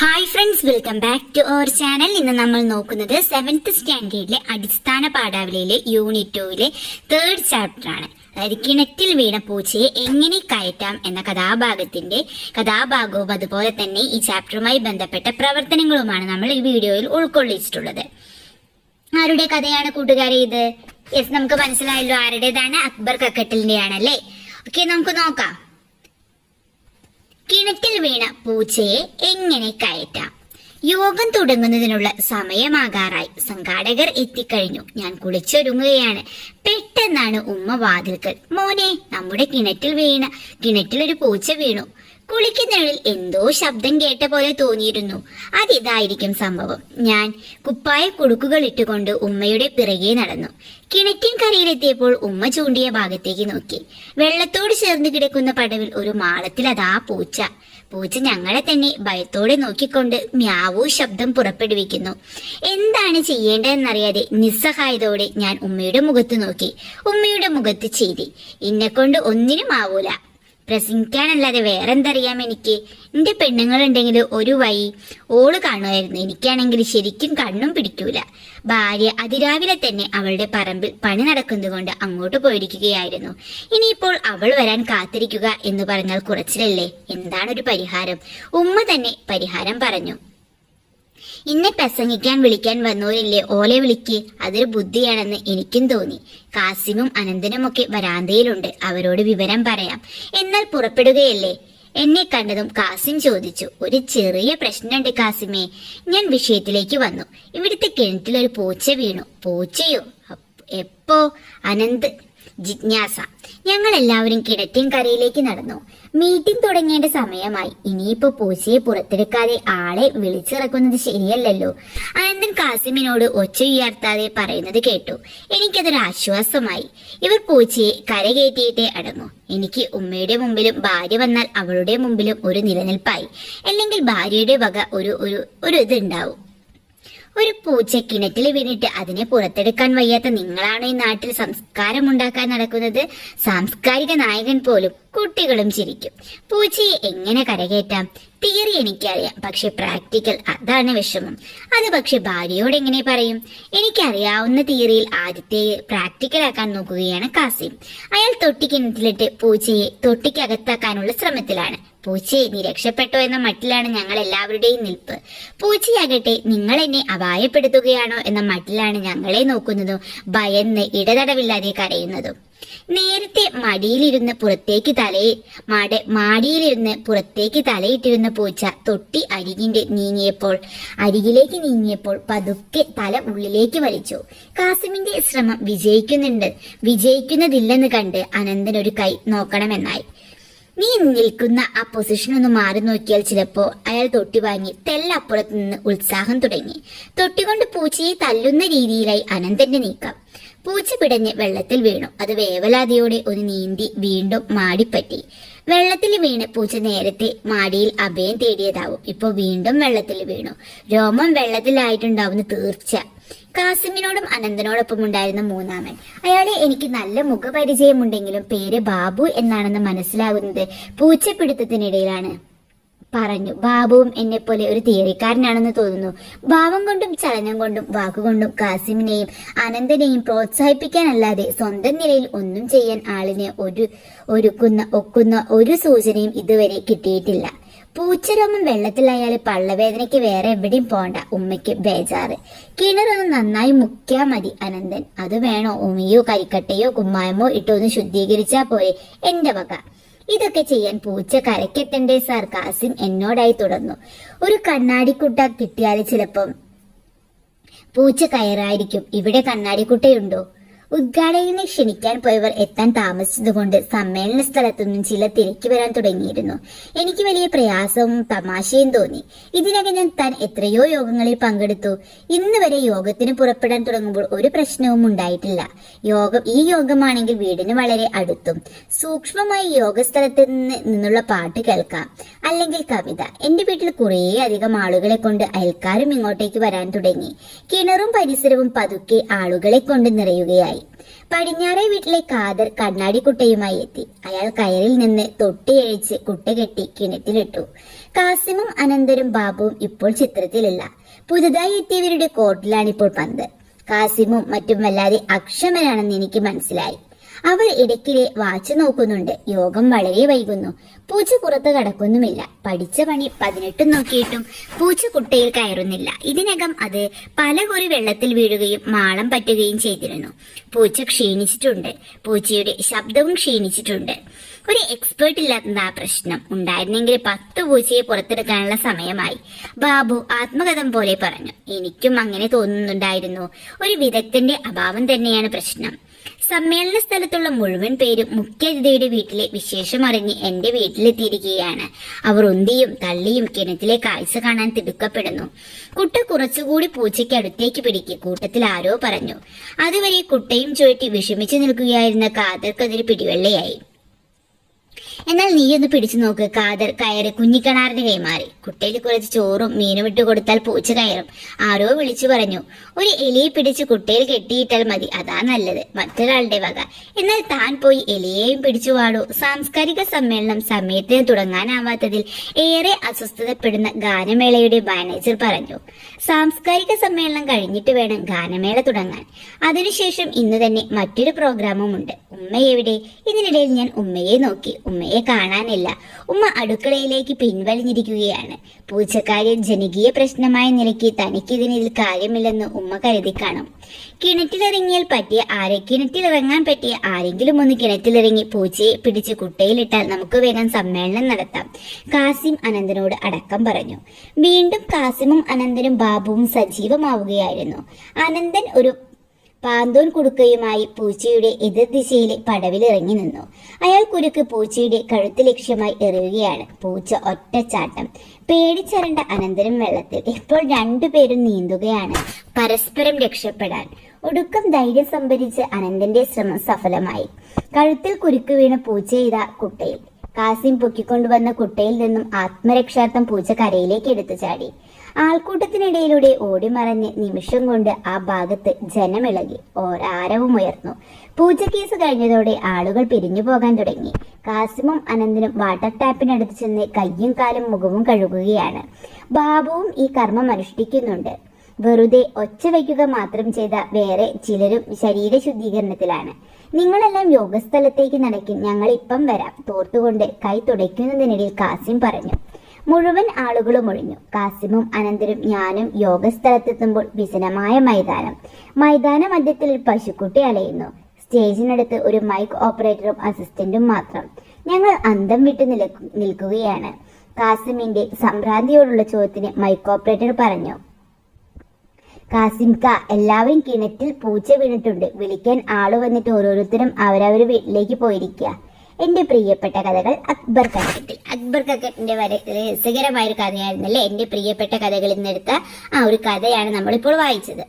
Hi friends welcome back to our channel ഇന്ന് നമ്മൾ നോക്കുന്നത് സെവൻത്ത് സ്റ്റാൻഡേർഡിലെ അടിസ്ഥാന പാഠാവലിയിലെ യൂണിറ്റ് ടുവിലെ തേർഡ് ചാപ്റ്റർ ആണ്. അതായത് കിണറ്റിൽ വീണ പൂച്ചയെ എങ്ങനെ കയറ്റാം എന്ന കഥാഭാഗത്തിന്റെ കഥാഭാഗവും അതുപോലെ തന്നെ ഈ ചാപ്റ്ററുമായി ബന്ധപ്പെട്ട പ്രവർത്തനങ്ങളുമാണ് നമ്മൾ ഈ വീഡിയോയിൽ ഉൾക്കൊള്ളിച്ചിട്ടുള്ളത്. ആരുടെ കഥയാണ് കൂട്ടുകാരെ ഇത്? യെസ് നമുക്ക് മനസ്സിലായല്ലോ ആരുടേതാണ്? അക്ബർ കക്കട്ടിലിന്റെ ആണല്ലേ ഓക്കെ നമുക്ക് നോക്കാം. കിണറ്റിൽ വീണ പൂച്ചയെ എങ്ങനെ കയറ്റാം? യോഗം തുടങ്ങുന്നതിനുള്ള സമയമാകാറായി. സംഘാടകർ എത്തിക്കഴിഞ്ഞു. ഞാൻ കുളിച്ചൊരുങ്ങുകയാണ്. പെട്ടെന്നാണ് ഉമ്മ വാതിൽക്കൽ. മോനെ നമ്മുടെ കിണറ്റിൽ വീണ കിണറ്റിൽ ഒരു പൂച്ച വീണു. കുളിക്കുന്നിടയിൽ എന്തോ ശബ്ദം കേട്ട പോലെ തോന്നിയിരുന്നു. അതിതായിരിക്കും സംഭവം. ഞാൻ കുപ്പായ കുടുക്കുകൾ ഇട്ടുകൊണ്ട് ഉമ്മയുടെ പിറകെ നടന്നു. കിണറ്റിൻ കരയിലെത്തിയപ്പോൾ ഉമ്മ ചൂണ്ടിയ ഭാഗത്തേക്ക് നോക്കി. വെള്ളത്തോട് ചേർന്ന് കിടക്കുന്ന പടവിൽ ഒരു മാളത്തിൽ അതാ പൂച്ച. പൂച്ച ഞങ്ങളെ തന്നെ ഭയത്തോടെ നോക്കിക്കൊണ്ട് മ്യാവൂ ശബ്ദം പുറപ്പെടുവിക്കുന്നു. എന്താണ് ചെയ്യേണ്ടതെന്നറിയാതെ നിസ്സഹായതോടെ ഞാൻ ഉമ്മയുടെ മുഖത്ത് നോക്കി. ഉമ്മയുടെ മുഖത്ത് ചെയ്തി ഇന്നെക്കൊണ്ട് ഒന്നിനും ആവൂല. പ്രസംഗിക്കാനല്ലാതെ വേറെന്തറിയാം എനിക്ക്? എന്റെ പെണ്ണുങ്ങളുണ്ടെങ്കിൽ ഒരു വഴി ഓൾ കാണുമായിരുന്നു. എനിക്കാണെങ്കിൽ ശരിക്കും കണ്ണും പിടിക്കൂല. ഭാര്യ അതിരാവിലെ തന്നെ അവളുടെ പറമ്പിൽ പണി നടക്കുന്നതുകൊണ്ട് അങ്ങോട്ട് പോയിരിക്കുകയായിരുന്നു. ഇനിയിപ്പോൾ അവൾ വരാൻ കാത്തിരിക്കുക എന്ന് പറഞ്ഞാൽ കുറച്ചിലല്ലേ? എന്താണൊരു പരിഹാരം? ഉമ്മ തന്നെ പരിഹാരം പറഞ്ഞു. ഇന്നെ പ്രസംഗിക്കാൻ വിളിക്കാൻ വന്നവരില്ലേ? ഓലെ വിളിക്ക്. അതൊരു ബുദ്ധിയാണെന്ന് എനിക്കും തോന്നി. കാസിമും അനന്തനും ഒക്കെ വരാന്തയിലുണ്ട്. അവരോട് വിവരം പറയാം. എന്നാൽ പുറപ്പെടുകയല്ലേ? എന്നെ കണ്ടതും കാസിം ചോദിച്ചു. ഒരു ചെറിയ പ്രശ്നമുണ്ട് കാസിമേ. ഞാൻ വിഷയത്തിലേക്ക് വന്നു. ഇവിടുത്തെ കിണറ്റിൽ ഒരു പൂച്ച വീണു. പൂച്ചയോ? എപ്പോ? അനന്ത് ജിജ്ഞാസ. ഞങ്ങൾ എല്ലാവരും കിടറ്റിൻ കരയിലേക്ക് നടന്നു. മീറ്റിംഗ് തുടങ്ങേണ്ട സമയമായി. ഇനിയിപ്പോ പൂച്ചയെ പുറത്തെടുക്കാതെ ആളെ വിളിച്ചിറക്കുന്നത് ശരിയല്ലല്ലോ. അനന്തൻ കാസിമിനോട് ഒച്ച ഉയർത്താതെ പറയുന്നത് കേട്ടു. എനിക്കതൊരു ആശ്വാസമായി. ഇവർ പൂച്ചയെ കരകയറ്റിയിട്ടേ അടങ്ങൂ. എനിക്ക് ഉമ്മയുടെ മുമ്പിലും ഭാര്യ വന്നാൽ അവളുടെ മുമ്പിലും ഒരു നിലനിൽപ്പായി. അല്ലെങ്കിൽ ഭാര്യയുടെ വക ഒരു ഒരു ഒരു ഇതുണ്ടാവും. ഒരു പൂച്ച കിണറ്റിൽ വീണിട്ട് അതിനെ പുറത്തെടുക്കാൻ വയ്യാത്ത നിങ്ങളാണ് ഈ നാട്ടിൽ സംസ്കാരം ഉണ്ടാക്കാൻ നടക്കുന്നത്. സാംസ്കാരിക നായകൻ പോലും കുട്ടികളും ചിരിക്കും. പൂച്ചയെ എങ്ങനെ കരകയറ്റാം? തിയറി എനിക്കറിയാം പക്ഷെ പ്രാക്ടിക്കൽ അതാണ് വിഷമം. അത് പക്ഷെ ഭാര്യയോട് എങ്ങനെ പറയും? എനിക്കറിയാവുന്ന തിയറിയിൽ ആദ്യത്തെ പ്രാക്ടിക്കൽ ആക്കാൻ നോക്കുകയാണ് കാസിം. അയാൾ തൊട്ടിക്കിണറ്റിലിട്ട് പൂച്ചയെ തൊട്ടിക്കകത്താക്കാനുള്ള ശ്രമത്തിലാണ്. പൂച്ചയെ നീ രക്ഷപ്പെട്ടോ എന്ന മട്ടിലാണ് ഞങ്ങൾ എല്ലാവരുടെയും നിൽപ്പ്. പൂച്ചയാകട്ടെ നിങ്ങൾ എന്നെ അപായപ്പെടുത്തുകയാണോ എന്ന മട്ടിലാണ് ഞങ്ങളെ നോക്കുന്നതും ഭയന്ന് ഇടതടവില്ലാതെ കരയുന്നതും. നേരത്തെ മടിയിലിരുന്ന് പുറത്തേക്ക് തലയെ മാട മാടിയിലിരുന്ന് പുറത്തേക്ക് തലയിട്ടിരുന്ന പൂച്ച തൊട്ടി അരികിന്റെ നീങ്ങിയപ്പോൾ അരികിലേക്ക് നീങ്ങിയപ്പോൾ പതുക്കെ തല ഉള്ളിലേക്ക് വലിച്ചു. കാസിമിന്റെ ശ്രമം വിജയിക്കുന്നുണ്ട് വിജയിക്കുന്നതില്ലെന്ന് കണ്ട് അനന്തൻ ഒരു കൈ നോക്കണമെന്നായി. നീ നിൽക്കുന്ന ആ പൊസിഷൻ ഒന്ന് മാറി നോക്കിയാൽ ചിലപ്പോ അയാൾ തൊട്ടി വാങ്ങി തെല്ലപ്പുറത്ത് നിന്ന് ഉത്സാഹം തുടങ്ങി. തൊട്ടികൊണ്ട് പൂച്ചയെ തല്ലുന്ന രീതിയിലായി അനന്തന്റെ നീക്കം. പൂച്ച പിടഞ്ഞ് വെള്ളത്തിൽ വീണു. അത് വേവലാതിയോടെ ഒന്ന് നീന്തി വീണ്ടും മാടിപ്പറ്റി. വെള്ളത്തിൽ വീണ് പൂച്ച നേരത്തെ മാടിയിൽ അഭയം തേടിയതാവും. ഇപ്പൊ വീണ്ടും വെള്ളത്തിൽ വീണു. രോമം വെള്ളത്തിലായിട്ടുണ്ടാവുന്ന തീർച്ച കാസിമിനോടും അനന്തനോടൊപ്പം ഉണ്ടായിരുന്ന മൂന്നാമൻ. അയാളെ എനിക്ക് നല്ല മുഖപരിചയമുണ്ടെങ്കിലും പേര് ബാബു എന്നാണെന്ന് മനസ്സിലാകുന്നത് പൂച്ചപ്പിടുത്തത്തിനിടയിലാണ്. പറഞ്ഞു ബാബുവും എന്നെ പോലെ ഒരു തിയറിക്കാരനാണെന്ന് തോന്നുന്നു. ഭാവം കൊണ്ടും ചലനം കൊണ്ടും വാക്കുകൊണ്ടും കാസിമിനെയും അനന്തനെയും പ്രോത്സാഹിപ്പിക്കാനല്ലാതെ സ്വന്തം നിലയിൽ ഒന്നും ചെയ്യാൻ ആളിനെ ഒരു ഒരുക്കുന്ന ഒക്കുന്ന ഒരു സൂചനയും ഇതുവരെ കിട്ടിയിട്ടില്ല. പൂച്ചരോമം വെള്ളത്തിലായാൽ പള്ളവേദനയ്ക്ക് വേറെ എവിടെയും പോണ്ട. ഉമ്മയ്ക്ക് ബേജാറ്. കിണറൊന്ന് നന്നായി മുക്കിയാ മതി അനന്തൻ. അത് വേണോ? ഉമിയോ കരിക്കട്ടയോ കുമ്മായമോ ഇട്ടൊന്ന് ശുദ്ധീകരിച്ചാ പോരെ എന്റെ വക. ഇതൊക്കെ ചെയ്യാൻ പൂച്ച കരക്കെത്തണ്ടേ സാർ. കാസിം എന്നോടായി തുടർന്നു. ഒരു കണ്ണാടിക്കുട്ട കിട്ടിയാൽ ചിലപ്പം പൂച്ച കയറായിരിക്കും. ഇവിടെ കണ്ണാടിക്കുട്ടയുണ്ടോ? ഉദ്ഘാടകനെ ക്ഷണിക്കാൻ പോയവർ എത്താൻ താമസിച്ചതുകൊണ്ട് സമ്മേളന സ്ഥലത്തുനിന്നും ചില തിരക്കി വരാൻ തുടങ്ങിയിരുന്നു. എനിക്ക് വലിയ പ്രയാസവും തമാശയും തോന്നി. ഇതിനകം ഞാൻ താൻ എത്രയോ യോഗങ്ങളിൽ പങ്കെടുത്തു. ഇന്ന് വരെ യോഗത്തിന് പുറപ്പെടാൻ തുടങ്ങുമ്പോൾ ഒരു പ്രശ്നവും ഉണ്ടായിട്ടില്ല. യോഗം ഈ യോഗമാണെങ്കിൽ വീടിന് വളരെ അടുത്തും സൂക്ഷ്മമായി യോഗസ്ഥലത്ത് നിന്ന് നിന്നുള്ള പാട്ട് കേൾക്കാം. അല്ലെങ്കിൽ കവിത. എന്റെ വീട്ടിൽ കുറേ അധികം ആളുകളെ കൊണ്ട് അയൽക്കാരും ഇങ്ങോട്ടേക്ക് വരാൻ തുടങ്ങി. കിണറും പരിസരവും പതുക്കെ ആളുകളെ കൊണ്ട് നിറയുകയായി. പടിഞ്ഞാറേ വീട്ടിലെ കാതർ കണ്ണാടി കുട്ടയുമായി എത്തി. അയാൾ കയറിൽ നിന്ന് തൊട്ടിയഴിച്ച് കുട്ട കെട്ടി കിണറ്റിലിട്ടു. കാസിമും അനന്തരും ബാബുവും ഇപ്പോൾ ചിത്രത്തിലില്ല. പുതുതായി എത്തിയവരുടെ കോട്ടിലാണിപ്പോൾ പന്ത്. കാസിമും മറ്റും വല്ലാതെ അക്ഷമനാണെന്ന് എനിക്ക് മനസ്സിലായി. അവർ ഇടയ്ക്കിടെ വാച്ച് നോക്കുന്നുണ്ട്. യോഗം വളരെ വൈകുന്നു. പൂച്ച പുറത്ത് കടക്കുന്നുമില്ല. പഠിച്ച പണി പതിനെട്ട് നോക്കിയിട്ടും പൂച്ച കുട്ടയിൽ കയറുന്നില്ല. ഇതിനകം അത് പല കുറി വെള്ളത്തിൽ വീഴുകയും മാളം പറ്റുകയും ചെയ്തിരുന്നു. പൂച്ച ക്ഷീണിച്ചിട്ടുണ്ട്. പൂച്ചയുടെ ശബ്ദവും ക്ഷീണിച്ചിട്ടുണ്ട്. ഒരു എക്സ്പേർട്ട് ഇല്ലാത്തതാ പ്രശ്നം. ഉണ്ടായിരുന്നെങ്കിൽ പത്ത് പൂച്ചയെ പുറത്തെടുക്കാനുള്ള സമയമായി. ബാബു ആത്മകഥം പോലെ പറഞ്ഞു. എനിക്കും അങ്ങനെ തോന്നുന്നുണ്ടായിരുന്നു. ഒരു വിദഗ്ധന്റെ അഭാവം തന്നെയാണ് പ്രശ്നം. സമ്മേളന സ്ഥലത്തുള്ള മുഴുവൻ പേരും മുഖ്യാതിഥിയുടെ വീട്ടിലെ വിശേഷം അറിഞ്ഞ് എന്റെ വീട്ടിലെത്തിയിരിക്കുകയാണ്. അവർ ഉന്തിയും തള്ളിയും കിണറ്റിലെ കാഴ്ച കാണാൻ തിടുക്കപ്പെടുന്നു. കുട്ട കുറച്ചുകൂടി പൂച്ചയ്ക്ക് അടുത്തേക്ക് പിടിക്കി. കൂട്ടത്തിൽ ആരോ പറഞ്ഞു. അതുവരെ കുട്ടയും ചുഴറ്റി വിഷമിച്ചു നിൽക്കുകയായിരുന്ന കാതർക്കതിന് പിടിവെള്ളയായി. എന്നാൽ നീയൊന്ന് പിടിച്ചു നോക്ക്. കാതർ കയറി കുഞ്ഞിക്കണാറിന് കൈമാറി. കുട്ടയിൽ കുറച്ച് ചോറും മീനും ഇട്ട് കൊടുത്താൽ പൂച്ച കയറും. ആരോ വിളിച്ചു പറഞ്ഞു ഒരു എലിയെ പിടിച്ച് കുട്ടയിൽ കെട്ടിയിട്ടാൽ മതി. അതാ നല്ലത്. മറ്റൊരാളുടെ വക. എന്നാൽ താൻ പോയി എലിയെയും പിടിച്ചു വാടൂ. സാംസ്കാരിക സമ്മേളനം സമയത്തിന് തുടങ്ങാനാവാത്തതിൽ ഏറെ അസ്വസ്ഥതപ്പെടുന്ന ഗാനമേളയുടെ മാനേജർ പറഞ്ഞു സാംസ്കാരിക സമ്മേളനം കഴിഞ്ഞിട്ട് വേണം ഗാനമേള തുടങ്ങാൻ. അതിനുശേഷം ഇന്ന് തന്നെ മറ്റൊരു പ്രോഗ്രാമും ഉണ്ട്. ഉമ്മയെവിടെ ഇതിനിടയിൽ ഞാൻ ഉമ്മയെ നോക്കി. ഉമ്മയെ കാണാനില്ല. ഉമ്മ അടുക്കളയിലേക്ക് പിൻവലിഞ്ഞിരിക്കുകയാണ്. പൂച്ചക്കാരി ജനകീയ പ്രശ്നമായ നിലയ്ക്ക് തനിക്കിതിനിൽ കാര്യമില്ലെന്ന് ഉമ്മ കരുതി കാണും. കിണറ്റിലിറങ്ങിയാൽ പറ്റിയ ആരെ കിണറ്റിലിറങ്ങാൻ പറ്റിയ ആരെങ്കിലും ഒന്ന് കിണറ്റിലിറങ്ങി പൂച്ചയെ പിടിച്ച് കുട്ടയിലിട്ടാൽ നമുക്ക് വേഗം സമ്മേളനം നടത്താം. കാസിം അനന്തനോട് അടക്കം പറഞ്ഞു. വീണ്ടും കാസിമും അനന്തനും ബാബുവും സജീവമാവുകയായിരുന്നു. അനന്തൻ ഒരു പാന്തോൻ കുടുക്കയുമായി പൂച്ചയുടെ എതിർദിശയിലെ പടവിലിറങ്ങി നിന്നു. അയാൾ കുരുക്ക് പൂച്ചയുടെ കഴുത്ത് ലക്ഷ്യമായി എറിയുകയാണ്. പൂച്ച ഒറ്റച്ചാട്ടം പേടിച്ചരണ്ട അനന്തരം വെള്ളത്തിൽ ഇപ്പോൾ രണ്ടുപേരും നീന്തുകയാണ് പരസ്പരം രക്ഷപ്പെടാൻ. ഒടുക്കം ധൈര്യം സംഭരിച്ച് അനന്തന്റെ ശ്രമം സഫലമായി. കഴുത്തിൽ കുരുക്ക് വീണ പൂച്ച ഇതാ കുട്ടയിൽ. കാസിം പൊക്കിക്കൊണ്ടുവന്ന കുട്ടയിൽ നിന്നും ആത്മരക്ഷാർത്ഥം പൂച്ച കരയിലേക്ക് എടുത്തു ചാടി ആൾക്കൂട്ടത്തിനിടയിലൂടെ ഓടിമറഞ്ഞ് നിമിഷം കൊണ്ട് ആ ഭാഗത്ത് ജനമിളകി ഒരാരവും ഉയർന്നു. പൂച്ച കേസ് കഴിഞ്ഞതോടെ ആളുകൾ പിരിഞ്ഞു പോകാൻ തുടങ്ങി. കാസിമും അനന്തനും വാട്ടർ ടാപ്പിനടുത്ത് ചെന്ന് കയ്യും കാലും മുഖവും കഴുകുകയാണ്. ബാബുവും ഈ കർമ്മം അനുഷ്ഠിക്കുന്നുണ്ട്. വെറുതെ ഒച്ച വയ്ക്കുക മാത്രം ചെയ്ത വേറെ ചിലരും ശരീര ശുദ്ധീകരണത്തിലാണ്. നിങ്ങളെല്ലാം യോഗസ്ഥലത്തേക്ക് നടക്കും ഞങ്ങൾ ഇപ്പം വരാം. തോർത്തുകൊണ്ട് കൈ തുടയ്ക്കുന്നതിനിടയിൽ കാസിം പറഞ്ഞു. മുഴുവൻ ആളുകളും ഒഴിഞ്ഞു. കാസിമും അനന്തരും ഞാനും യോഗസ്ഥലത്തെത്തുമ്പോൾ വിജനമായ മൈതാനം. മൈതാന മധ്യത്തിൽ പശുക്കുട്ടി അലയുന്നു. സ്റ്റേജിനടുത്ത് ഒരു മൈക്ക് ഓപ്പറേറ്ററും അസിസ്റ്റന്റും മാത്രം. ഞങ്ങൾ അന്തം വിട്ട് നിൽക്കുകയാണ്. കാസിമിന്റെ സംഭ്രാന്തിയോടുള്ള ചോദ്യത്തിന് മൈക്ക് ഓപ്പറേറ്റർ പറഞ്ഞു. കാസിംക എല്ലാവരും കിണറ്റിൽ പൂച്ച വീണിട്ടുണ്ട്. വിളിക്കാൻ ആൾ വന്നിട്ട് ഓരോരുത്തരും അവരവർ വീട്ടിലേക്ക് പോയിരിക്കുക. എന്റെ പ്രിയപ്പെട്ട കഥകൾ അക്ബർ കക്കറ്റിൽ അക്ബർ കക്കറ്റിന്റെ വരെ രസകരമായ ഒരു കഥയായിരുന്നല്ലേ? എന്റെ പ്രിയപ്പെട്ട കഥകളിൽ നിന്നെടുത്ത ആ ഒരു കഥയാണ് നമ്മളിപ്പോൾ വായിച്ചത്.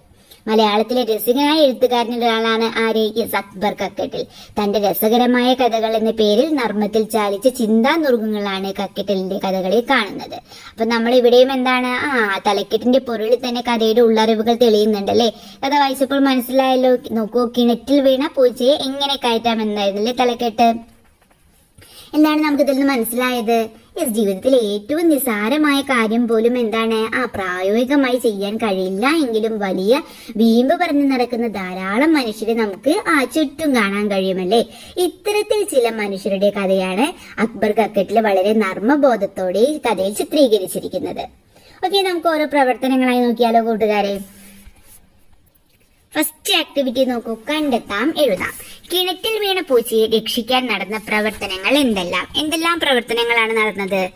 മലയാളത്തിലെ രസികനായ എഴുത്തുകാരനിൽ ഒരാളാണ് ആര് എസ് അക്ബർ കക്കറ്റിൽ തന്റെ രസകരമായ കഥകൾ എന്ന പേരിൽ നർമ്മത്തിൽ ചാലിച്ച ചിന്താ നുറുങ്ങുകളാണ് കക്കറ്റലിന്റെ കഥകളിൽ കാണുന്നത്. അപ്പൊ നമ്മൾ ഇവിടെയും എന്താണ്? ആ തലക്കെട്ടിന്റെ പൊരുളിൽ തന്നെ കഥയുടെ ഉള്ളറിവുകൾ തെളിയുന്നുണ്ടല്ലേ? കഥ വായിച്ചപ്പോൾ മനസ്സിലായല്ലോ നോക്കൂ കിണറ്റിൽ വീണ പൂച്ചയെ എങ്ങനെ കയറ്റാം എന്നായിരുന്നല്ലേ തലക്കെട്ട്? എന്താണ് നമുക്ക് ഇതിൽ നിന്ന് മനസ്സിലായത്? യെസ് ജീവിതത്തിലെ ഏറ്റവും നിസാരമായ കാര്യം പോലും എന്താണ്? ആ പ്രായോഗികമായി ചെയ്യാൻ കഴിയില്ല എങ്കിലും വലിയ വീമ്പ് പറഞ്ഞു നടക്കുന്ന ധാരാളം മനുഷ്യരെ നമുക്ക് ആ ചുറ്റും കാണാൻ കഴിയുമല്ലേ? ഇത്തരത്തിൽ ചില മനുഷ്യരുടെ കഥയാണ് അക്ബർ കക്കറ്റിൽ വളരെ നർമ്മബോധത്തോടെ ഈ കഥയിൽ ചിത്രീകരിച്ചിരിക്കുന്നത്. ഓക്കെ നമുക്ക് ഓരോ പ്രവർത്തനങ്ങളായി നോക്കിയാലോ കൂട്ടുകാരെ? ഫസ്റ്റ് ആക്ടിവിറ്റി നോക്കൂ. കണ്ടെത്താം എഴുതാം. കിണറ്റിൽ വീണ പൂച്ചയെ രക്ഷിക്കാൻ നടന്ന പ്രവർത്തനങ്ങൾ എന്തെല്ലാം? എന്തെല്ലാം പ്രവർത്തനങ്ങളാണ് നടന്നത്?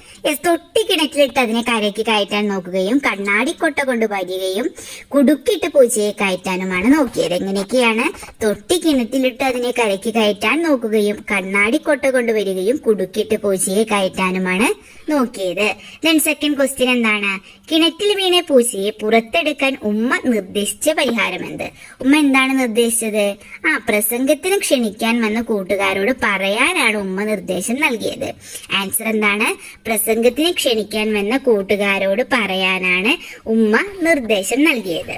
തൊട്ടി കിണറ്റിലിട്ട് അതിനെ കരയ്ക്ക് കയറ്റാൻ നോക്കുകയും കണ്ണാടി കൊട്ട കൊണ്ട് വരികയും കുടുക്കിട്ട് പൂച്ചയെ കയറ്റാനുമാണ് നോക്കിയത്. എങ്ങനെയൊക്കെയാണ്? തൊട്ടി കിണറ്റിലിട്ട് അതിനെ കരയ്ക്ക് കയറ്റാൻ നോക്കുകയും കണ്ണാടി കൊട്ട കൊണ്ട് വരികയും കുടുക്കിട്ട് പൂച്ചയെ കയറ്റാനുമാണ് നോക്കിയത്. ദെൻ സെക്കൻഡ് ക്വസ്റ്റ്യൻ എന്താണ്? കിണറ്റിൽ വീണ പൂച്ചയെ പുറത്തെടുക്കാൻ ഉമ്മ നിർദ്ദേശിച്ച പരിഹാരം എന്ത്? ഉമ്മ എന്താണ് നിർദ്ദേശിച്ചത്? ആ പ്രസംഗത്തിന് ക്ഷണിക്കാൻ വന്ന കൂട്ടുകാരോട് പറയാനാണ് ഉമ്മ നിർദ്ദേശം നൽകിയത്. ആൻസർ എന്താണ്? പ്രസംഗത്തിന് ക്ഷണിക്കാൻ വന്ന കൂട്ടുകാരോട് പറയാനാണ് ഉമ്മ നിർദ്ദേശം നൽകിയത്.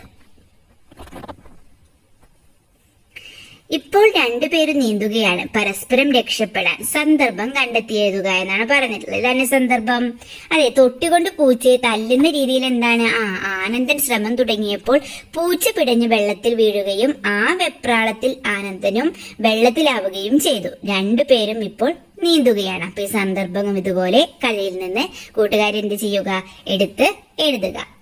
ഇപ്പോൾ രണ്ടുപേരും നീന്തുകയാണ്. പരസ്പരം രക്ഷപ്പെടാൻ സന്ദർഭം കണ്ടെത്തി എഴുതുക എന്നാണ് പറഞ്ഞിട്ടുള്ളത്. ഇതാണ് സന്ദർഭം. അതെ തൊട്ടികൊണ്ട് പൂച്ചയെ തല്ലുന്ന രീതിയിൽ എന്താണ്? ആ ആനന്ദൻ ശ്രമം തുടങ്ങിയപ്പോൾ പൂച്ച പിടഞ്ഞ് വെള്ളത്തിൽ വീഴുകയും ആ വെപ്രാളത്തിൽ ആനന്ദനും വെള്ളത്തിലാവുകയും ചെയ്തു. രണ്ടുപേരും ഇപ്പോൾ നീന്തുകയാണ്. അപ്പൊ ഈ സന്ദർഭം ഇതുപോലെ കഥയിൽ നിന്ന് കൂട്ടുകാരെന്ത് ചെയ്യുക? എടുത്ത് എഴുതുക.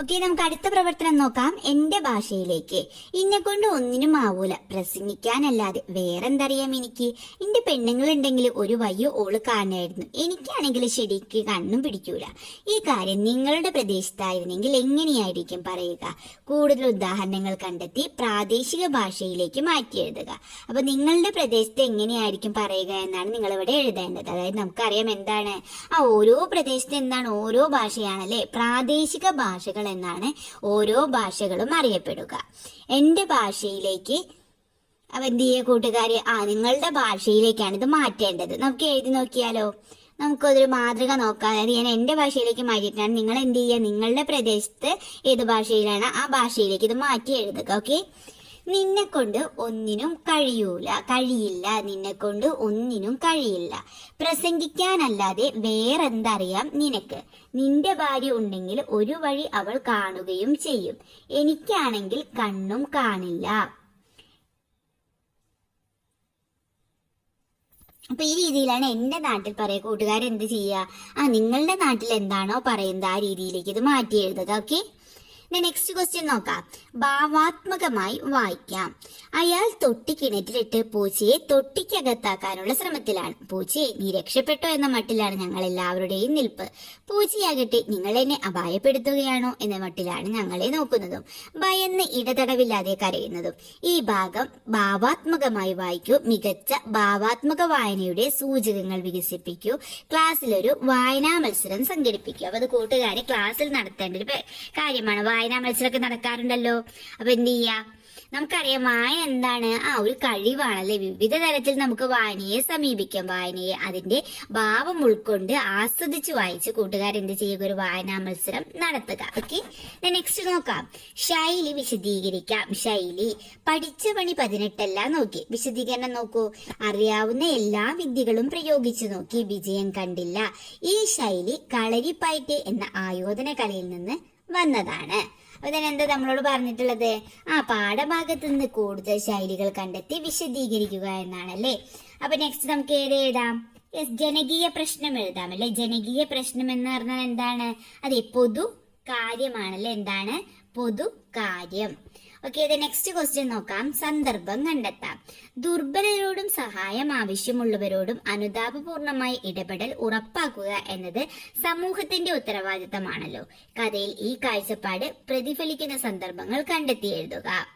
ഓക്കെ നമുക്ക് അടുത്ത പ്രവർത്തനം നോക്കാം. എന്റെ ഭാഷയിലേക്ക്. ഇന്നെ കൊണ്ട് ഒന്നിനും ആവൂല. പ്രസംഗിക്കാനല്ലാതെ വേറെന്തറിയാം എനിക്ക്? എന്റെ പെണ്ണുങ്ങളുണ്ടെങ്കിൽ ഒരു വയ്യ ഓൾ കാണായിരുന്നു. എനിക്കാണെങ്കിൽ ശരിക്ക് കണ്ണും പിടിക്കൂല. ഈ കാര്യം നിങ്ങളുടെ പ്രദേശത്തായിരുന്നെങ്കിൽ എങ്ങനെയായിരിക്കും പറയുക? കൂടുതൽ ഉദാഹരണങ്ങൾ കണ്ടെത്തി പ്രാദേശിക ഭാഷയിലേക്ക് മാറ്റി എഴുതുക. അപ്പൊ നിങ്ങളുടെ പ്രദേശത്ത് എങ്ങനെയായിരിക്കും പറയുക എന്നാണ് നിങ്ങൾ ഇവിടെ എഴുതേണ്ടത്. അതായത് നമുക്കറിയാം എന്താണ്? ആ ഓരോ പ്രദേശത്ത് എന്താണ്? ഓരോ ഭാഷയാണല്ലേ? പ്രാദേശിക ഭാഷകൾ എന്നാണ് ഓരോ ഭാഷകളും അറിയപ്പെടുക. എന്റെ ഭാഷയിലേക്ക് അപ്പൊ എന്ത് ചെയ്യുക കൂട്ടുകാർ ആ നിങ്ങളുടെ ഭാഷയിലേക്കാണ് ഇത് മാറ്റേണ്ടത്. നമുക്ക് എഴുതി നോക്കിയാലോ? നമുക്കതൊരു മാതൃക നോക്കാം. അതായത് ഞാൻ എന്റെ ഭാഷയിലേക്ക് മാറ്റിയിട്ടാണ് നിങ്ങൾ എന്ത് ചെയ്യുക? നിങ്ങളുടെ പ്രദേശത്ത് ഏത് ഭാഷയിലാണ് ആ ഭാഷയിലേക്ക് ഇത് മാറ്റി എഴുതുക. ഓക്കെ നിന്നെ കൊണ്ട് ഒന്നിനും കഴിയൂല കഴിയില്ല. നിന്നെ കൊണ്ട് ഒന്നിനും കഴിയില്ല. പ്രസംഗിക്കാനല്ലാതെ വേറെന്തറിയാം നിനക്ക്? നിന്റെ ഭാര്യ ഉണ്ടെങ്കിൽ ഒരു വഴി അവൾ കാണുകയും ചെയ്യും. എനിക്കാണെങ്കിൽ കണ്ണും കാണില്ല. അപ്പൊ ഈ രീതിയിലാണ് എന്റെ നാട്ടിൽ പറയുക കൂട്ടുകാരെന്ത് ചെയ്യുക? ആ നിങ്ങളുടെ നാട്ടിൽ എന്താണോ പറയുന്നത് ആ രീതിയിലേക്ക് ഇത് മാറ്റി എഴുതുക ഓക്കെ? നെക്സ്റ്റ് ക്വസ്റ്റ്യൻ നോക്കാം. ഭാവാത്മകമായി വായിക്കാം. അയാൾ തൊട്ടിക്കിണറ്റിലിട്ട് പൂച്ചയെ തൊട്ടിക്കകത്താക്കാനുള്ള ശ്രമത്തിലാണ്. പൂച്ചയെ നീ രക്ഷപ്പെട്ടോ എന്ന മട്ടിലാണ് ഞങ്ങൾ എല്ലാവരുടെയും നിൽപ്പ്. പൂച്ചയാകട്ടെ നിങ്ങൾ എന്നെ അപായപ്പെടുത്തുകയാണോ എന്ന മട്ടിലാണ് ഞങ്ങളെ നോക്കുന്നതും. ഭയന്ന് ഇടതടവില്ലാതെ കരയുന്നതും. ഈ ഭാഗം ഭാവാത്മകമായി വായിക്കൂ. മികച്ച ഭാവാത്മക വായനയുടെ സൂചകങ്ങൾ വികസിപ്പിക്കൂ. ക്ലാസ്സിലൊരു വായനാ മത്സരം സംഘടിപ്പിക്കൂ. അപ്പൊ അത് കൂട്ടുകാരെ ക്ലാസ്സിൽ നടത്തേണ്ട ഒരു കാര്യമാണ്. വായനാ മത്സരമൊക്കെ നടക്കാറുണ്ടല്ലോ. അപ്പൊ എന്ത് ചെയ്യാ? നമുക്കറിയാം വായന എന്താണ്? ആ ഒരു കഴിവാണല്ലേ. വിവിധ തരത്തിൽ നമുക്ക് വായനയെ സമീപിക്കാം. വായനയെ അതിന്റെ ഭാവം ഉൾക്കൊണ്ട് ആസ്വദിച്ച് വായിച്ച് കൂട്ടുകാർ എന്ത് ചെയ്യുക? ഒരു വായനാ മത്സരം നടത്തുക. ഓക്കെ? നെക്സ്റ്റ് നോക്കാം. ശൈലി വിശദീകരിക്കാം. ശൈലി പഠിച്ച പണി പതിനെട്ടല്ല നോക്കി. വിശദീകരണം നോക്കൂ. അറിയാവുന്ന എല്ലാ വിദ്യകളും പ്രയോഗിച്ചു നോക്കി. വിജയം കണ്ടില്ല. ഈ ശൈലി കളരിപ്പയറ്റ് എന്ന ആയോധന കലയിൽ നിന്ന് വന്നതാണ്. അപ്പൊ ഇതിനെന്താ നമ്മളോട് പറഞ്ഞിട്ടുള്ളത്? ആ പാഠഭാഗത്ത് നിന്ന് കൂടുതൽ ശൈലികൾ കണ്ടെത്തി വിശദീകരിക്കുക എന്നാണ് അല്ലെ അപ്പൊ നെക്സ്റ്റ് നമുക്ക് ഏത് എഴുതാം? ജനകീയ പ്രശ്നം എഴുതാം അല്ലെ? ജനകീയ പ്രശ്നം എന്ന് പറഞ്ഞാൽ എന്താണ്? അതെ പൊതു കാര്യമാണല്ലേ? എന്താണ്? പൊതു കാര്യം. ഓക്കെ ഇത് നെക്സ്റ്റ് ക്വസ്റ്റ്യൻ നോക്കാം. സന്ദർഭം കണ്ടെത്താം. ദുർബലരോടും സഹായം ആവശ്യമുള്ളവരോടും അനുതാപപൂർണമായ ഇടപെടൽ ഉറപ്പാക്കുക എന്നത് സമൂഹത്തിന്റെ ഉത്തരവാദിത്തമാണല്ലോ. കഥയിൽ ഈ കാഴ്ചപ്പാട് പ്രതിഫലിക്കുന്ന സന്ദർഭങ്ങൾ കണ്ടെത്തി എഴുതുക.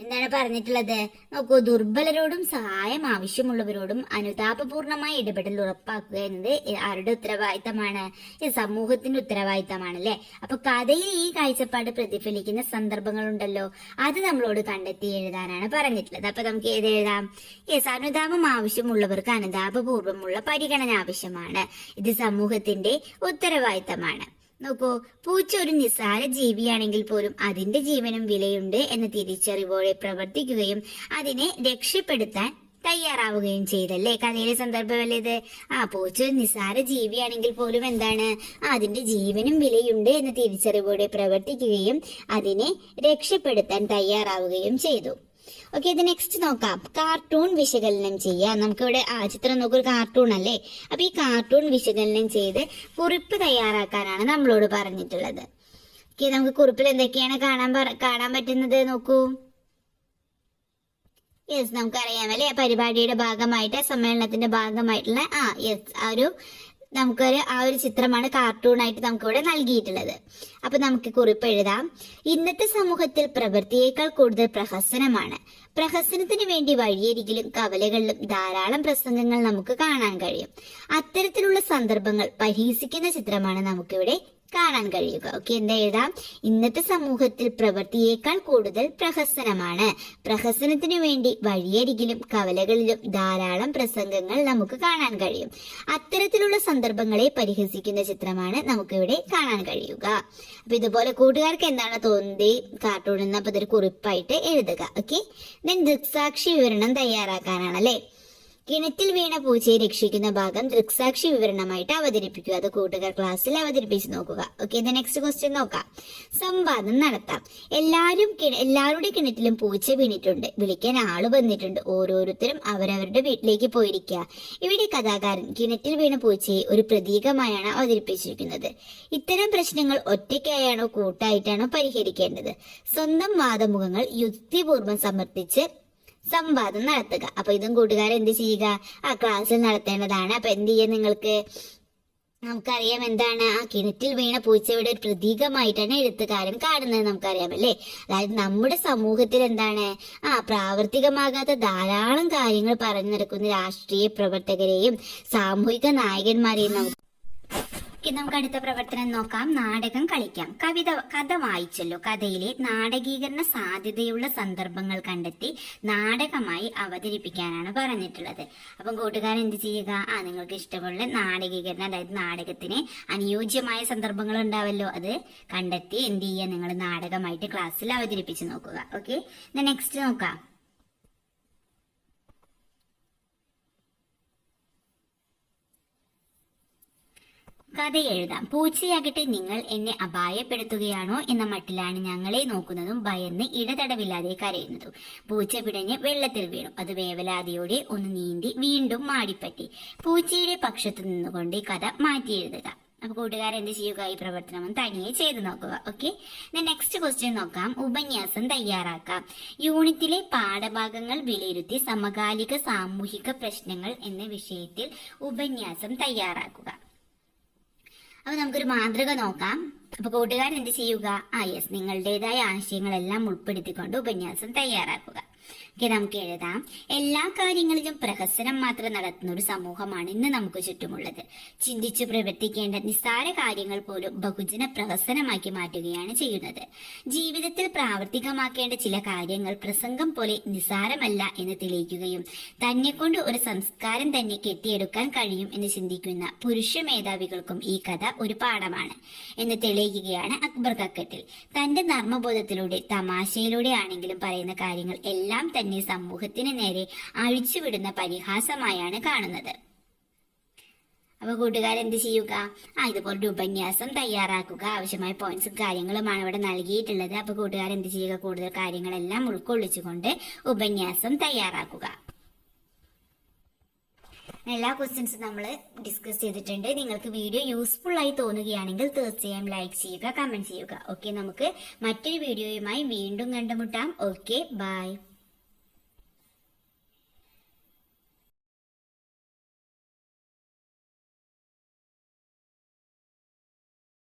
എന്താണ് പറഞ്ഞിട്ടുള്ളത്? നോക്കൂ ദുർബലരോടും സഹായം ആവശ്യമുള്ളവരോടും അനുതാപപൂർണമായ ഇടപെടൽ ഉറപ്പാക്കുക എന്നത് ആരുടെ ഉത്തരവാദിത്തമാണ്? ഈ സമൂഹത്തിന്റെ ഉത്തരവാദിത്തമാണ് അല്ലെ? അപ്പൊ കഥയിൽ ഈ കാഴ്ചപ്പാട് പ്രതിഫലിക്കുന്ന സന്ദർഭങ്ങളുണ്ടല്ലോ അത് നമ്മളോട് കണ്ടെത്തി എഴുതാനാണ് പറഞ്ഞിട്ടുള്ളത്. അപ്പൊ നമുക്ക് ഏത് എഴുതാം? യെസ് അനുതാപം ആവശ്യമുള്ളവർക്ക് അനുതാപപൂർവമുള്ള പരിഗണന ആവശ്യമാണ്. ഇത് സമൂഹത്തിന്റെ ഉത്തരവാദിത്തമാണ്. നോക്കൂ പൂച്ച ഒരു നിസ്സാര ജീവിയാണെങ്കിൽ പോലും അതിന്റെ ജീവനും വിലയുണ്ട് എന്ന തിരിച്ചറിവോടെ പ്രവർത്തിക്കുകയും അതിനെ രക്ഷപ്പെടുത്താൻ തയ്യാറാവുകയും ചെയ്തല്ലേ? കഥയിലെ സന്ദർഭമല്ലേ ഇത്? ആ പൂച്ച ഒരു നിസ്സാര ജീവിയാണെങ്കിൽ പോലും എന്താണ്? അതിന്റെ ജീവനും വിലയുണ്ട് എന്ന തിരിച്ചറിവോടെ പ്രവർത്തിക്കുകയും അതിനെ രക്ഷപ്പെടുത്താൻ തയ്യാറാവുകയും ചെയ്തു. ഓക്കെ ഇത് നെക്സ്റ്റ് നോക്കാം. കാർട്ടൂൺ വിശകലനം ചെയ്യാം. നമുക്കിവിടെ ആ ചിത്രം നോക്കുക ഒരു കാർട്ടൂൺ അല്ലേ? അപ്പൊ ഈ കാർട്ടൂൺ വിശകലനം ചെയ്ത് കുറിപ്പ് തയ്യാറാക്കാനാണ് നമ്മളോട് പറഞ്ഞിട്ടുള്ളത്. ഓക്കെ നമുക്ക് കുറിപ്പിൽ എന്തൊക്കെയാണ് കാണാൻ കാണാൻ പറ്റുന്നത് നോക്കൂ. യെസ് നമുക്കറിയാം അല്ലെ? പരിപാടിയുടെ ഭാഗമായിട്ട് സമ്മേളനത്തിന്റെ ഭാഗമായിട്ടുള്ള ആ യെസ് ആ ഒരു നമുക്കൊരു ആ ഒരു ചിത്രമാണ് കാർട്ടൂണായിട്ട് നമുക്കിവിടെ നൽകിയിട്ടുള്ളത്. അപ്പൊ നമുക്ക് കുറിപ്പ് എഴുതാം. ഇന്നത്തെ സമൂഹത്തിൽ പ്രവൃത്തിയേക്കാൾ കൂടുതൽ പ്രഹസനമാണ്. പ്രഹസനത്തിന് വേണ്ടി വഴിയരികിലും കവലകളിലും ധാരാളം പ്രസംഗങ്ങൾ നമുക്ക് കാണാൻ കഴിയും. അത്തരത്തിലുള്ള സന്ദർഭങ്ങൾ പരിഹസിക്കുന്ന ചിത്രമാണ് നമുക്കിവിടെ കാണാൻ കഴിയുക. ഓക്കെ എന്താ എഴുതാം? ഇന്നത്തെ സമൂഹത്തിൽ പ്രവൃത്തിയേക്കാൾ കൂടുതൽ പ്രഹസനമാണ്. പ്രഹസനത്തിനു വേണ്ടി വഴിയരികിലും കവലകളിലും ധാരാളം പ്രസംഗങ്ങൾ നമുക്ക് കാണാൻ കഴിയും. അത്തരത്തിലുള്ള സന്ദർഭങ്ങളെ പരിഹസിക്കുന്ന ചിത്രമാണ് നമുക്കിവിടെ കാണാൻ കഴിയുക. അപ്പൊ ഇതുപോലെ കൂട്ടുകാർക്ക് എന്താണ് തോന്നി? കാർട്ടൂൺ എന്ന അപ്പൊ ഇതൊരു കുറിപ്പായിട്ട് എഴുതുക. ഓക്കെ ദെൻ ദൃക്സാക്ഷി വിവരണം തയ്യാറാക്കാനാണ് അല്ലെ? കിണറ്റിൽ വീണ പൂച്ചയെ രക്ഷിക്കുന്ന ഭാഗം ദൃക്സാക്ഷി വിവരണമായിട്ട് അവതരിപ്പിക്കുക. അത് കൂട്ടുകാർ ക്ലാസ്സിൽ അവതരിപ്പിച്ച് നോക്കുക. ഓക്കെ നെക്സ്റ്റ് ക്വസ്റ്റ്യൻ നോക്കാം. സംവാദം നടത്താം. എല്ലാവരും എല്ലാവരുടെ കിണറ്റിലും പൂച്ച വീണിട്ടുണ്ട്. വിളിക്കാൻ ആൾ വന്നിട്ടുണ്ട്. ഓരോരുത്തരും അവരവരുടെ വീട്ടിലേക്ക് പോയിരിക്കുക. ഇവിടെ കഥാകാരൻ കിണറ്റിൽ വീണ പൂച്ചയെ ഒരു പ്രതീകമായാണ് അവതരിപ്പിച്ചിരിക്കുന്നത്. ഇത്തരം പ്രശ്നങ്ങൾ ഒറ്റയ്ക്കായാണോ കൂട്ടായിട്ടാണോ പരിഹരിക്കേണ്ടത്? സ്വന്തം വാദമുഖങ്ങൾ യുക്തിപൂർവം സമർത്ഥിച്ച് സംവാദം നടത്തുക. അപ്പൊ ഇതും കൂട്ടുകാർ എന്ത് ചെയ്യുക? ആ ക്ലാസ്സിൽ നടത്തേണ്ടതാണ്. അപ്പൊ എന്ത് ചെയ്യാം നിങ്ങൾക്ക്? നമുക്കറിയാം എന്താണ്? ആ കിണറ്റിൽ വീണ പൂച്ചയുടെ ഒരു പ്രതീകമായിട്ടാണ് എഴുത്തുകാരൻ കാണുന്നത് നമുക്കറിയാം അല്ലേ? അതായത് നമ്മുടെ സമൂഹത്തിൽ എന്താണ്? ആ പ്രാവർത്തികമാകാത്ത ധാരാളം കാര്യങ്ങൾ പറഞ്ഞു നടക്കുന്ന രാഷ്ട്രീയ പ്രവർത്തകരെയും സാമൂഹിക നായകന്മാരെയും നമുക്ക് നമുക്ക് അടുത്ത പ്രവർത്തനം നോക്കാം. നാടകം കളിക്കാം. കവിത കഥ വായിച്ചല്ലോ. കഥയിലെ നാടകീകരണ സാധ്യതയുള്ള സന്ദർഭങ്ങൾ കണ്ടെത്തി നാടകമായി അവതരിപ്പിക്കാനാണ് പറഞ്ഞിട്ടുള്ളത്. അപ്പം കൂട്ടുകാരൻ എന്ത് ചെയ്യുക? ആ നിങ്ങൾക്ക് ഇഷ്ടമുള്ള നാടകീകരണം അതായത് നാടകത്തിന് അനുയോജ്യമായ സന്ദർഭങ്ങൾ ഉണ്ടാവല്ലോ. അത് കണ്ടെത്തി എന്ത് ചെയ്യുക? നിങ്ങൾ നാടകമായിട്ട് ക്ലാസ്സിൽ അവതരിപ്പിച്ച് നോക്കുക. ഓക്കെ? നെക്സ്റ്റ് നോക്കാം. കഥ എഴുതാം പൂച്ചയാകട്ടെ നിങ്ങൾ എന്നെ അപായപ്പെടുത്തുകയാണോ എന്ന മട്ടിലാണ് ഞങ്ങളെ നോക്കുന്നതും ഭയന്ന് ഇടതടവില്ലാതെ കരയുന്നതും. പൂച്ച പിടഞ്ഞ് വെള്ളത്തിൽ വീണു. അത് വേവലാതിയോടെ ഒന്ന് നീന്തി വീണ്ടും മാടിപ്പറ്റി. പൂച്ചയുടെ പക്ഷത്തു നിന്നുകൊണ്ട് കഥ മാറ്റി എഴുതുക അപ്പൊ കൂട്ടുകാർ എന്ത് ചെയ്യുക? ഈ പ്രവർത്തനം തനിയെ ചെയ്തു നോക്കുക. ഓക്കെ നെക്സ്റ്റ് ക്വസ്റ്റ്യൻ നോക്കാം. ഉപന്യാസം തയ്യാറാക്കാം. യൂണിറ്റിലെ പാഠഭാഗങ്ങൾ വിലയിരുത്തി സമകാലിക സാമൂഹിക പ്രശ്നങ്ങൾ എന്ന വിഷയത്തിൽ ഉപന്യാസം തയ്യാറാക്കുക. അപ്പൊ നമുക്കൊരു മാതൃക നോക്കാം. അപ്പൊ കൂട്ടുകാർ എന്ത് ചെയ്യുക? ആ യെസ് നിങ്ങളുടേതായ ആശയങ്ങളെല്ലാം ഉൾപ്പെടുത്തിക്കൊണ്ട് ഉപന്യാസം തയ്യാറാക്കുക. ഓക്കെ നമുക്ക് എഴുതാം. എല്ലാ കാര്യങ്ങളിലും പ്രഹസനം മാത്രം നടത്തുന്ന ഒരു സമൂഹമാണ് ഇന്ന് നമുക്ക് ചുറ്റുമുള്ളത്. ചിന്തിച്ചു പ്രവർത്തിക്കേണ്ട നിസ്സാര കാര്യങ്ങൾ പോലും ബഹുജന പ്രഹസനമാക്കി മാറ്റുകയാണ് ചെയ്യുന്നത്. ജീവിതത്തിൽ പ്രാവർത്തികമാക്കേണ്ട ചില കാര്യങ്ങൾ പ്രസംഗം പോലെ നിസ്സാരമല്ല എന്ന് തെളിയിക്കുകയും തന്നെക്കൊണ്ട് ഒരു സംസ്കാരം തന്നെ കെട്ടിയെടുക്കാൻ കഴിയും എന്ന് ചിന്തിക്കുന്ന പുരുഷ മേധാവികൾക്കും ഈ കഥ ഒരു പാഠമാണ് എന്ന് തെളിയിക്കുകയാണ് അക്ബർ കക്കറ്റിൽ. തന്റെ നർമ്മബോധത്തിലൂടെ തമാശയിലൂടെ ആണെങ്കിലും പറയുന്ന കാര്യങ്ങൾ എല്ലാം തന്നെ സമൂഹത്തിന് നേരെ അഴിച്ചുവിടുന്ന പരിഹാസമായാണ് കാണുന്നത്. അപ്പൊ കൂട്ടുകാർ എന്ത് ചെയ്യുക? ആ ഇതുപോലൊരു ഉപന്യാസം തയ്യാറാക്കുക. ആവശ്യമായ പോയിന്റ്സും കാര്യങ്ങളുമാണ് ഇവിടെ നൽകിയിട്ടുള്ളത്. അപ്പൊ കൂട്ടുകാർ എന്ത് ചെയ്യുക? കൂടുതൽ കാര്യങ്ങളെല്ലാം ഉൾക്കൊള്ളിച്ചുകൊണ്ട് ഉപന്യാസം തയ്യാറാക്കുക. എല്ലാ ക്വസ്റ്റ്യൻസും നമ്മൾ ഡിസ്കസ് ചെയ്തിട്ടുണ്ട്. നിങ്ങൾക്ക് വീഡിയോ യൂസ്ഫുൾ ആയി തോന്നുകയാണെങ്കിൽ തീർച്ചയായും ലൈക്ക് ചെയ്യുക കമന്റ് ചെയ്യുക. ഓക്കെ നമുക്ക് മറ്റൊരു വീഡിയോയുമായി വീണ്ടും കണ്ടുമുട്ടാം. Okay bye